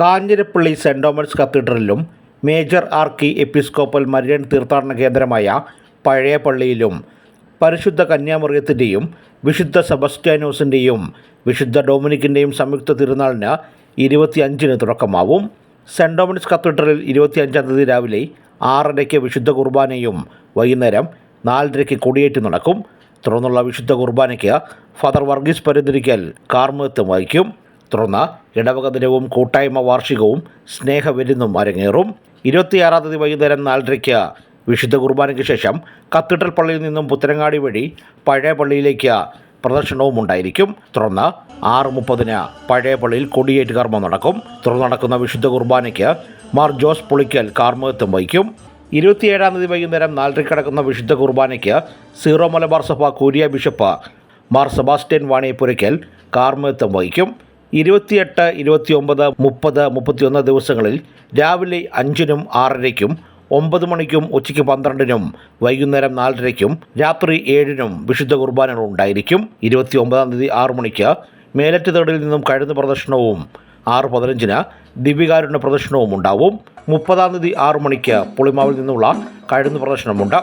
Kanjirappally Saint Thomas കത്തീഡ്രലിലും major archiepiscopal Marian തീർത്ഥാടന കേന്ദ്രമായ പഴയ പള്ളിയിലും പരിശുദ്ധ കന്യാമറിയത്തിന്റെയും വിശുദ്ധ സെബസ്റ്റ്യാനോസിന്റെയും വിശുദ്ധ ഡൊമിനിക്കിന്റെയും സംയുക്ത തിരുനാളിന് ഇരുപത്തിയഞ്ചിന് തുടക്കമാവും. സെന്റ് ഡൊമിനിക്സ് കത്തീഡ്രലിൽ ഇരുപത്തിയഞ്ചാം തീയതി രാവിലെ ആറരയ്ക്ക് വിശുദ്ധ കുർബാനയും വൈകുന്നേരം നാലരയ്ക്ക് കൊടിയേറ്റ് നടക്കും. തുടർന്നുള്ള വിശുദ്ധ കുർബാനയ്ക്ക് ഫാദർ വർഗീസ് പരിധിരിക്കൽ കാർമത്വം വഹിക്കും. തുടർന്ന് ഇടവക ദിനവും കൂട്ടായ്മ വാർഷികവും സ്നേഹവിരുന്നും അരങ്ങേറും. ഇരുപത്തിയാറാം തീയതി വൈകുന്നേരം നാലരയ്ക്ക് വിശുദ്ധ കുർബാനയ്ക്ക് ശേഷം കത്തീഡ്രൽ പള്ളിയിൽ നിന്നും പുത്തനങ്ങാടി വഴി പഴയ പള്ളിയിലേക്ക് പ്രദർശനവും ഉണ്ടായിരിക്കും. തുടർന്ന് ആറ് മുപ്പതിന് പഴയ പള്ളിയിൽ കൊടിയേറ്റ് കർമ്മം നടക്കും. തുടർന്ന് നടക്കുന്ന വിശുദ്ധ കുർബാനയ്ക്ക് മാർ ജോസ് പുളിക്കൽ കാർമ്മത്വം വഹിക്കും. ഇരുപത്തിയേഴാം തീയതി വൈകുന്നേരം നാലരയ്ക്ക് നടക്കുന്ന വിശുദ്ധ കുർബാനയ്ക്ക് സീറോ മലബാർ സഭ കൂരിയ ബിഷപ്പ് മാർ സെബാസ്റ്റ്യൻ വാണിയപ്പുരയ്ക്കൽ കാർമ്മത്വം വഹിക്കും. ഇരുപത്തിയെട്ട് ഇരുപത്തിയൊമ്പത് മുപ്പത് മുപ്പത്തിയൊന്ന് ദിവസങ്ങളിൽ രാവിലെ അഞ്ചിനും ആറരയ്ക്കും ഒമ്പത് മണിക്കും ഉച്ചയ്ക്ക് പന്ത്രണ്ടിനും വൈകുന്നേരം നാലരയ്ക്കും രാത്രി ഏഴിനും വിശുദ്ധ കുർബാനകൾ ഉണ്ടായിരിക്കും. ഇരുപത്തി ഒമ്പതാം തീയതി ആറു മണിക്ക് മേലറ്റ് തേടിൽ നിന്നും കഴുന്ന പ്രദർശനവും ആറ് പതിനഞ്ചിന് ദിവ്യകാരുണ്യ പ്രദർശനവും ഉണ്ടാവും. മുപ്പതാം തീയതി ആറു മണിക്ക് പുളിമാവിൽ നിന്നുള്ള കഴുന്ന പ്രദർശനമുണ്ട്.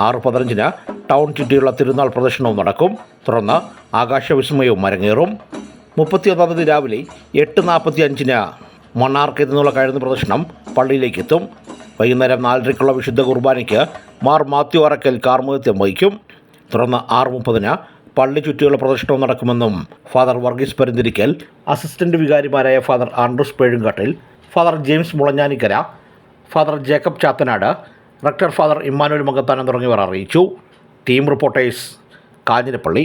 ആറ് പതിനഞ്ചിന് ടൗൺ ചുറ്റിയുള്ള തിരുനാൾ പ്രദർശനവും നടക്കും. തുടർന്ന് ആകാശവിസ്മയവും അരങ്ങേറും. മുപ്പത്തിയൊന്നാം തീയതി രാവിലെ എട്ട് നാൽപ്പത്തി അഞ്ചിന് മണ്ണാർക്കയിൽ നിന്നുള്ള കഴുന്ന പ്രദർശനം പള്ളിയിലേക്ക് എത്തും വൈകുന്നേരം നാലരയ്ക്കുള്ള വിശുദ്ധ കുർബാനയ്ക്ക് മാർ മാത്യു അറക്കൽ കാർമുഖത്യം വഹിക്കും. തുടർന്ന് ആറ് മുപ്പതിന് പള്ളി ചുറ്റിയുള്ള പ്രദർശനവും നടക്കുമെന്നും father Varghese Parunthirickal assistant വികാരിമാരായ father Andrews Pezhumkattil father James Mulanjanickara father Jacob Chathanad rector father Emmanuel Makathanam തുടങ്ങിയവർ അറിയിച്ചു. Team reporters Kanjirappally.